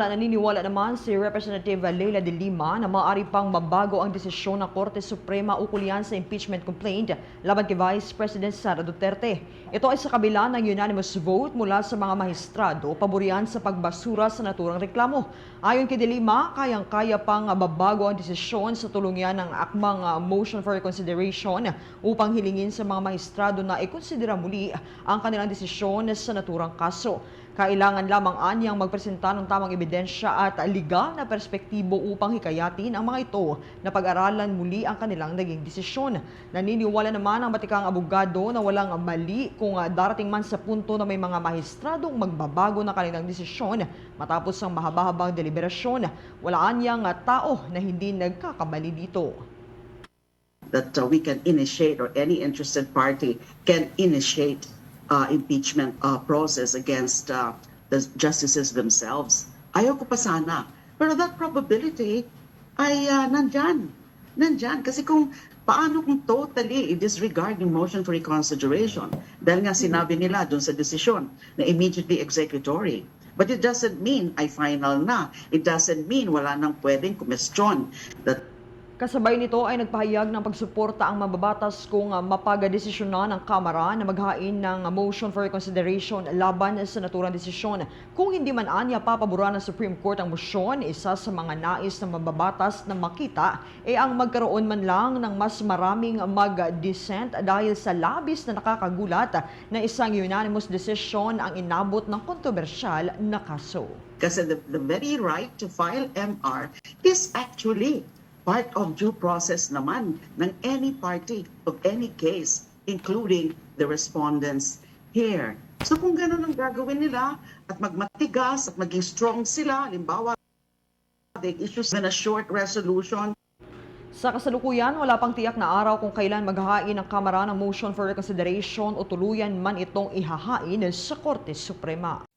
Naniniwala naman si Representative Leila de Lima na maaari pang mabago ang desisyon ng Korte Suprema ukol yan sa impeachment complaint laban kay Vice President Sara Duterte. Ito ay sa kabila ng unanimous vote mula sa mga mahistrado paborian sa pagbasura sa naturang reklamo. Ayon kay de Lima, kayang-kaya pang mabago ang desisyon sa tulong yan ng akmang uh, motion for reconsideration upang hilingin sa mga mahistrado na ikonsidera muli ang kanilang desisyon sa naturang kaso. Kailangan lamang anyang magpresenta ng tamang ebidensya at legal na perspektibo upang hikayatin ang mga ito na pag-aralan muli ang kanilang naging desisyon. Naniniwala naman ang batikang abogado na walang mali kung ah, darating man sa punto na may mga mahistradong magbabago ng kanilang desisyon matapos ang mahaba-habang deliberasyon. Wala anyang ah, tao na hindi nagkakamali dito. that uh, we can initiate or any interested party can initiate uh, impeachment uh, process against uh, the justices themselves. Ayaw ko pa sana. Pero that probability ay uh, nandyan. Nandyan. Kasi kung paano kung totally i-disregard yung motion for reconsideration dahil nga sinabi nila dun sa desisyon na immediately executory. But it doesn't mean ay final na. It doesn't mean wala nang pwedeng kumestyon that Kasabay nito ay nagpahayag ng pagsuporta ang mababatas kung uh, mapagadesisyonan ng Kamara na maghain ng uh, motion for reconsideration laban sa naturang desisyon. Kung hindi man anya papabura ng Supreme Court ang motion, isa sa mga nais ng mababatas na makita ay ang magkaroon man lang ng mas maraming mag-dissent dahil sa labis na nakakagulat na isang unanimous decision ang inabot ng kontrobersyal na kaso. Kasi the, the very right to file MR is actually part of due process naman ng any party of any case, including the respondents here. So kung ganun ang gagawin nila at magmatigas at maging strong sila, halimbawa, they issue in a short resolution Sa kasalukuyan, wala pang tiyak na araw kung kailan maghahain ng Kamara ng motion for reconsideration o tuluyan man itong ihahain sa Korte Suprema.